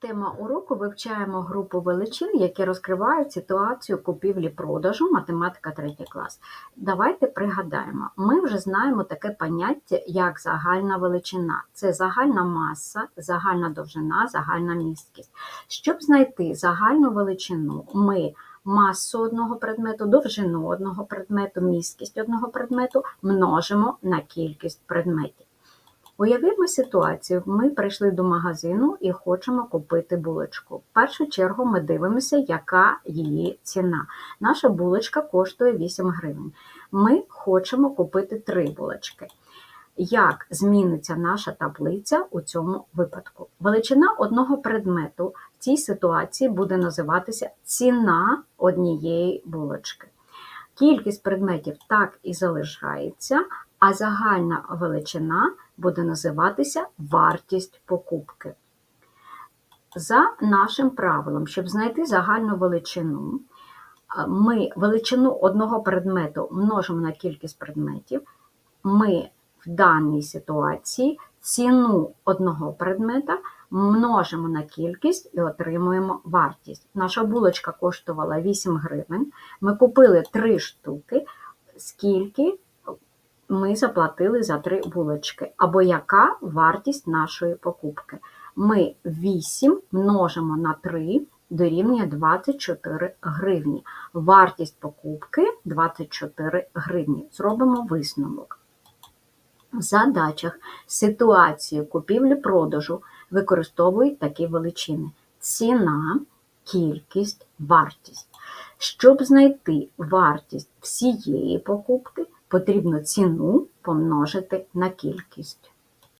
Тема уроку вивчаємо групу величин, які розкривають ситуацію купівлі-продажу, математика 3 клас. Давайте пригадаємо, ми вже знаємо таке поняття, як загальна величина. Це загальна маса, загальна довжина, загальна місткість. Щоб знайти загальну величину, ми масу одного предмету, довжину одного предмету, місткість одного предмету множимо на кількість предметів. Уявімо ситуацію, ми прийшли до магазину і хочемо купити булочку. В першу чергу ми дивимося, яка її ціна. Наша булочка коштує 8 гривень. Ми хочемо купити 3 булочки. Як зміниться наша таблиця у цьому випадку? Величина одного предмету в цій ситуації буде називатися ціна однієї булочки. Кількість предметів так і залишається, а загальна величина буде називатися вартість покупки. За нашим правилом, щоб знайти загальну величину, ми величину одного предмету множимо на кількість предметів. Ми в даній ситуації ціну одного предмета множимо на кількість і отримуємо вартість. Наша булочка коштувала 8 гривень. Ми купили 3 штуки, скільки ми заплатили за 3 булочки, або яка вартість нашої покупки. Ми 8 множимо на 3 дорівнює 24 гривні. Вартість покупки 24 гривні. Зробимо висновок. Задачах ситуації купівлі-продажу використовують такі величини: ціна, кількість, вартість. Щоб знайти вартість всієї покупки, потрібно ціну помножити на кількість.